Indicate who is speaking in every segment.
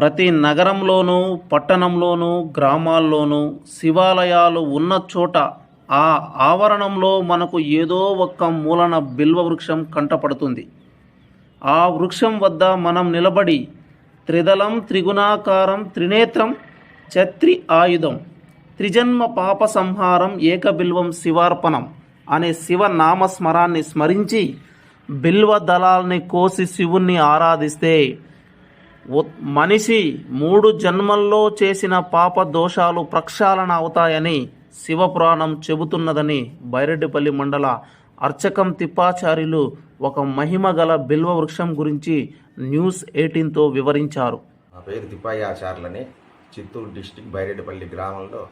Speaker 1: ప్రతి నగరంలోనూ పట్టణంలోనూ గ్రామాల్లోనూ శివాలయాలు ఉన్న చోట ఆ ఆవరణంలో మనకు ఏదో ఒక్క మూలన బిల్వ వృక్షం కంటపడుతుంది. ఆ వృక్షం వద్ద మనం నిలబడి త్రిదళం త్రిగుణాకారం త్రినేత్రం చత్రి ఆయుధం త్రిజన్మ పాప సంహారం ఏకబిల్వం శివార్పణం అనే శివ నామస్మరాన్ని స్మరించి బిల్వ దళాల్ని కోసి శివుణ్ణి ఆరాధిస్తే మనిషి మూడు జన్మల్లో చేసిన పాప దోషాలు ప్రక్షాళన అవుతాయని శివపురాణం చెబుతున్నదని బైరెడ్డిపల్లి మండల అర్చకం తిప్పాచార్యులు ఒక మహిమ గల బిల్వ వృక్షం గురించి న్యూస్ ఎయిటీన్తో వివరించారు.
Speaker 2: నా పేరు తిప్పాయాచార్యులని. చిత్తూరు డిస్టిక్ బైరెడ్డిపల్లి గ్రామంలో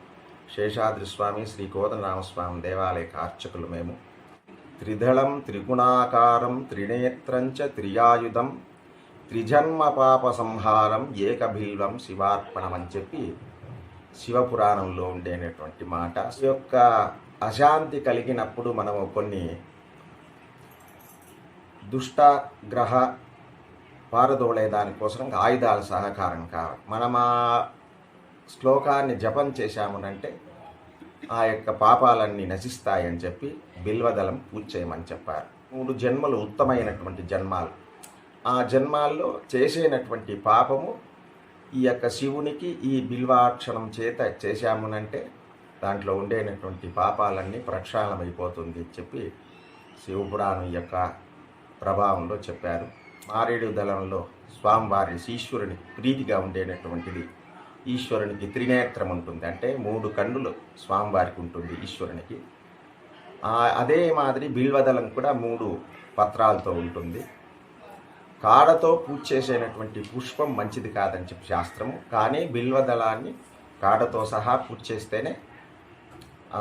Speaker 2: శేషాద్రి స్వామి శ్రీ కోదండరామస్వామి దేవాలయ అర్చకులు మేము. త్రిదళం త్రిగుణాకారం త్రినేత్రం చ త్రియాయుధం త్రిజన్మ పాప సంహారం ఏకబిల్వం శివార్పణం అని చెప్పి శివపురాణంలో ఉండేటువంటి మాట. యొక్క అశాంతి కలిగినప్పుడు మనము కొన్ని దుష్ట గ్రహ పారదోళే దానికోసం ఆయుధాల సహకారం కావాలి మనం ఆ శ్లోకాన్ని జపం చేశామునంటే ఆ యొక్క పాపాలన్నీ నశిస్తాయని చెప్పి బిల్వదళం పూజ చేయమని చెప్పారు. మూడు జన్మలు ఉత్తమైనటువంటి జన్మాలు. ఆ జన్మాల్లో చేసేనటువంటి పాపము ఈ యొక్క శివునికి ఈ బిల్వాక్షణం చేత చేశామునంటే దాంట్లో ఉండేటటువంటి పాపాలన్నీ ప్రక్షాళనమైపోతుంది అని చెప్పి శివపురాణం యొక్క ప్రభావంలో చెప్పారు. మారేడు దళంలో స్వామివారి ఈశ్వరుని ప్రీతిగా ఉండేటటువంటిది ఈశ్వరునికి త్రినేత్రం ఉంటుంది. అంటే మూడు కన్నులు స్వామివారికి ఉంటుంది ఈశ్వరునికి. అదే మాదిరి బిల్వదళం కూడా మూడు పత్రాలతో ఉంటుంది. కాడతో పూజ చేసేటటువంటి పుష్పం మంచిది కాదని చెప్పి శాస్త్రము. కానీ బిల్వదళాన్ని కాడతో సహా పూజ చేస్తేనే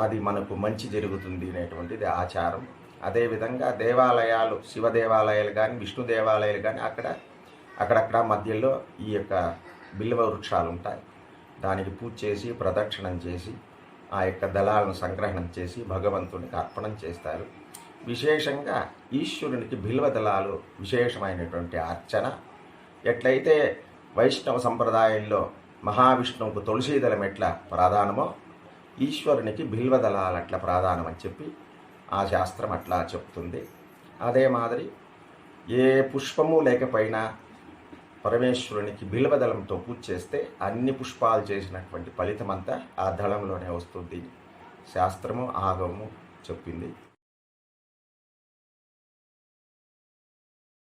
Speaker 2: అది మనకు మంచి జరుగుతుంది అనేటువంటిది ఆచారం. అదేవిధంగా దేవాలయాలు శివ దేవాలయాలు కానీ విష్ణు దేవాలయాలు కానీ అక్కడ అక్కడక్కడ మధ్యలో ఈ యొక్క బిల్వ వృక్షాలు ఉంటాయి. దానికి పూజ చేసి ప్రదక్షిణం చేసి ఆ యొక్క దళాలను సంగ్రహణం చేసి భగవంతునికి అర్పణం చేస్తారు. విశేషంగా ఈశ్వరునికి బిల్వ దళాలు విశేషమైనటువంటి అర్చన. ఎట్లయితే వైష్ణవ సంప్రదాయంలో మహావిష్ణువుకు తులసీ దళం ఎట్లా ప్రధానమో ఈశ్వరునికి బిల్వదళాలు అట్లా ప్రాధానం అని చెప్పి ఆ శాస్త్రం అట్లా చెప్తుంది. అదే మాదిరి ఏ పుష్పము లేకపోయినా పరమేశ్వరునికి బిల్వదళంతో పూజ చేస్తే అన్ని పుష్పాలు చేసినటువంటి ఫలితమంతా ఆ దళంలోనే వస్తుంది. శాస్త్రము ఆగము చెప్పింది.